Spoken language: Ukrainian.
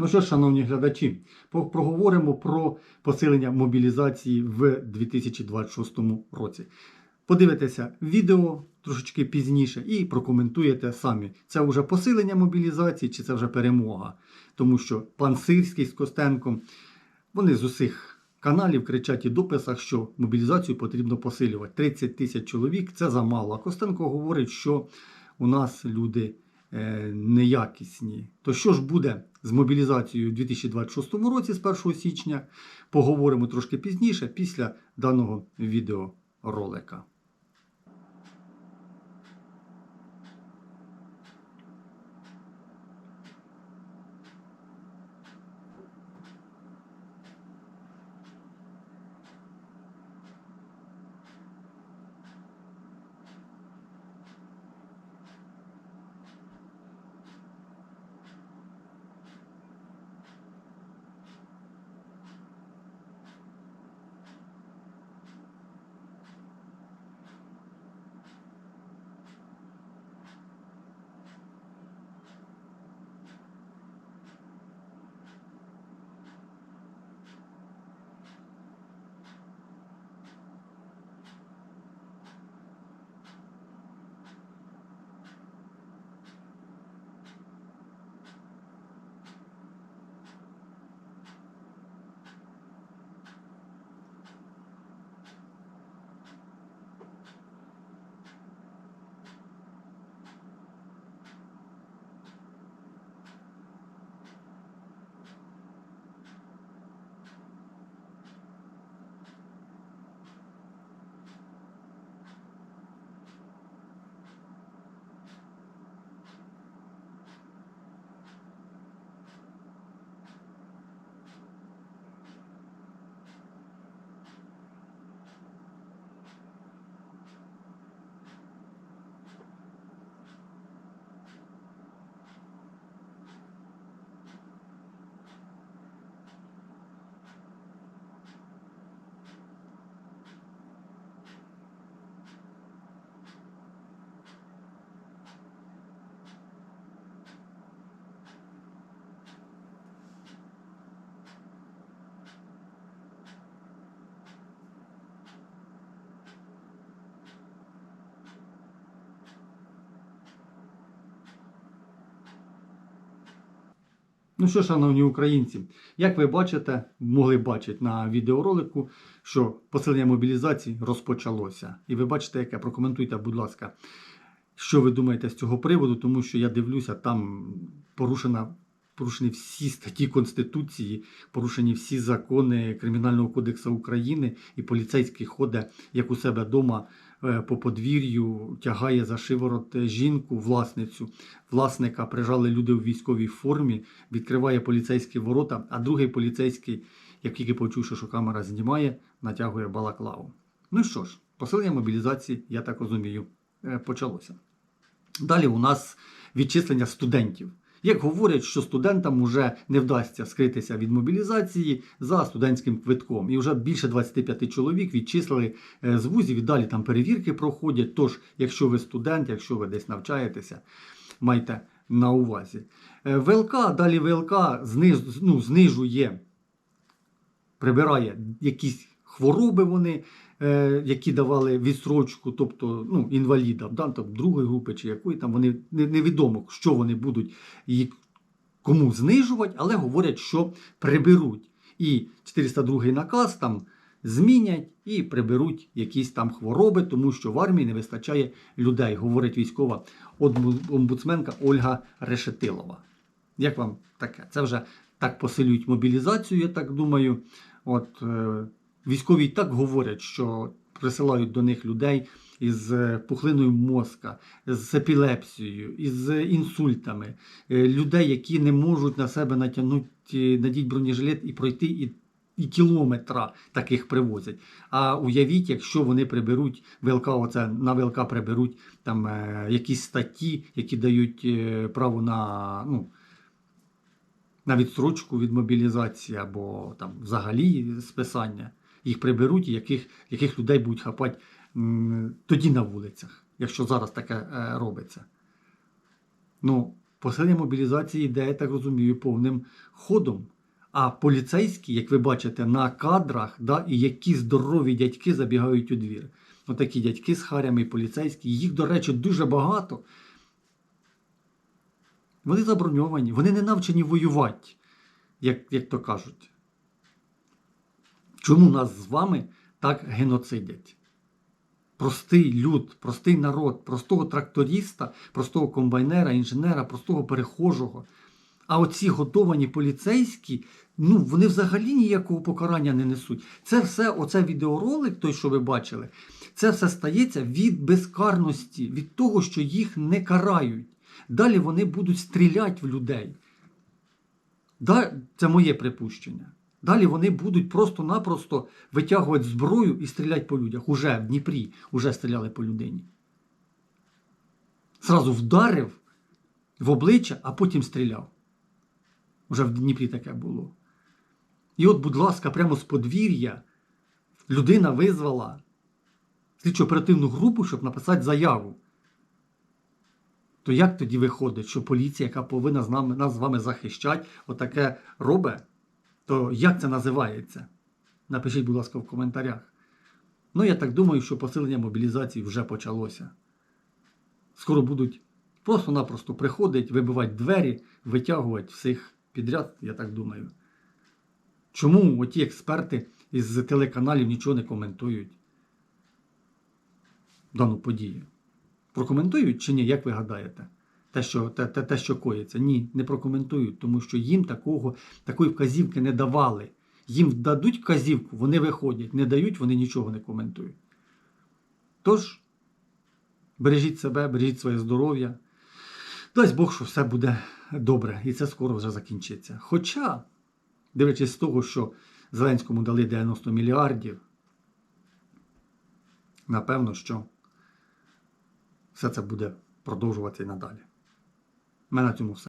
Ну що шановні глядачі, проговоримо про посилення мобілізації в 2026 році. Подивитеся відео трошечки пізніше і прокоментуєте самі. Це вже посилення мобілізації чи це вже перемога. Тому що пан Сирський з Костенком, вони з усіх каналів кричать і дописах, що мобілізацію потрібно посилювати. 30 тисяч чоловік це замало. А Костенко говорить, що у нас люди неякісні. То що ж буде з мобілізацією у 2026 році з 1 січня? Поговоримо трошки пізніше, після даного відеоролика. Ну що, шановні українці, як ви бачите, могли бачити на відеоролику, що посилення мобілізації розпочалося. І ви бачите, яке прокоментуйте, будь ласка, що ви думаєте з цього приводу, тому що я дивлюся, там порушена. Порушені всі статті Конституції, порушені всі закони Кримінального кодексу України, і поліцейський ходить як у себе вдома по подвір'ю, тягає за шиворот жінку, власницю. Власника прижали люди у військовій формі, відкриває поліцейські ворота, а другий поліцейський, як тільки почувши, що камера знімає, натягує балаклаву. Ну що ж, посилення мобілізації, я так розумію, е, почалося. Далі у нас відчислення студентів. Як говорять, що студентам вже не вдасться скритися від мобілізації за студентським квитком. І вже більше 25 чоловік відчислили е, з вузів і далі там перевірки проходять. Тож, якщо ви студент, якщо ви десь навчаєтеся, майте на увазі. Е, ВЛК, далі ВЛК зниз, ну, знижує, прибирає якісь хвороби вони, е, які давали відстрочку, тобто ну, інвалідам, да, там, другої групи чи якої там вони невідомо, що вони будуть і кому знижувати, але говорять, що приберуть. І 402 наказ там змінять і приберуть якісь там хвороби, тому що в армії не вистачає людей, говорить військова омбудсменка Ольга Решетилова. Як вам таке? Це вже так посилюють мобілізацію, я так думаю. От е, військові так говорять, що присилають до них людей із е, пухлиною мозка, з епілепсією, із інсультами, е, людей, які не можуть на себе натягнути, надіть бронежилет і пройти і. І кілометра таких привозять. А уявіть, якщо вони приберуть ВЛК, оце на ВЛК приберуть там е, якісь статті, які дають е, право на, ну, на відстрочку від мобілізації або там взагалі списання, їх приберуть, і яких, яких людей будуть хапати тоді на вулицях, якщо зараз таке е, робиться. Ну, посилення мобілізації йде, я так розумію, повним ходом. А поліцейські, як ви бачите, на кадрах, да, і які здорові дядьки забігають у двір. Отакі дядьки з харями поліцейські. Їх, до речі, дуже багато. Вони заброньовані, вони не навчені воювати, як, як то кажуть. Чому нас з вами так геноцидять? Простий люд, простий народ, простого тракториста, простого комбайнера, інженера, простого перехожого. А оці готовані поліцейські, ну вони взагалі ніякого покарання не несуть. Це все, оце відеоролик, той, що ви бачили, це все стається від безкарності, від того, що їх не карають. Далі вони будуть стріляти в людей. Да, це моє припущення. Далі вони будуть просто-напросто витягувати зброю і стріляти по людях. Уже в Дніпрі уже стріляли по людині. Зразу вдарив в обличчя, а потім стріляв. Уже в Дніпрі таке було. І от, будь ласка, прямо з подвір'я людина визвала слідчо оперативну групу, щоб написати заяву. То як тоді виходить, що поліція, яка повинна з нами, нас з вами захищати, отаке робить? То як це називається? Напишіть, будь ласка, в коментарях. Ну, я так думаю, що посилення мобілізації вже почалося. Скоро будуть просто-напросто приходити, вибивати двері, витягувати всіх підряд, я так думаю. Чому оті експерти із телеканалів нічого не коментують дану подію? Прокоментують чи ні, як ви гадаєте? Те, що, те, те, те, що коїться. Ні, не прокоментують, тому що їм такого, такої вказівки не давали. Їм дадуть вказівку, вони виходять, не дають, вони нічого не коментують. Тож, бережіть себе, бережіть своє здоров'я. Дасть Бог, що все буде добре, і це скоро вже закінчиться. Хоча, дивлячись з того, що Зеленському дали 90 мільярдів, напевно, що все це буде продовжуватися і надалі. У мене на цьому все.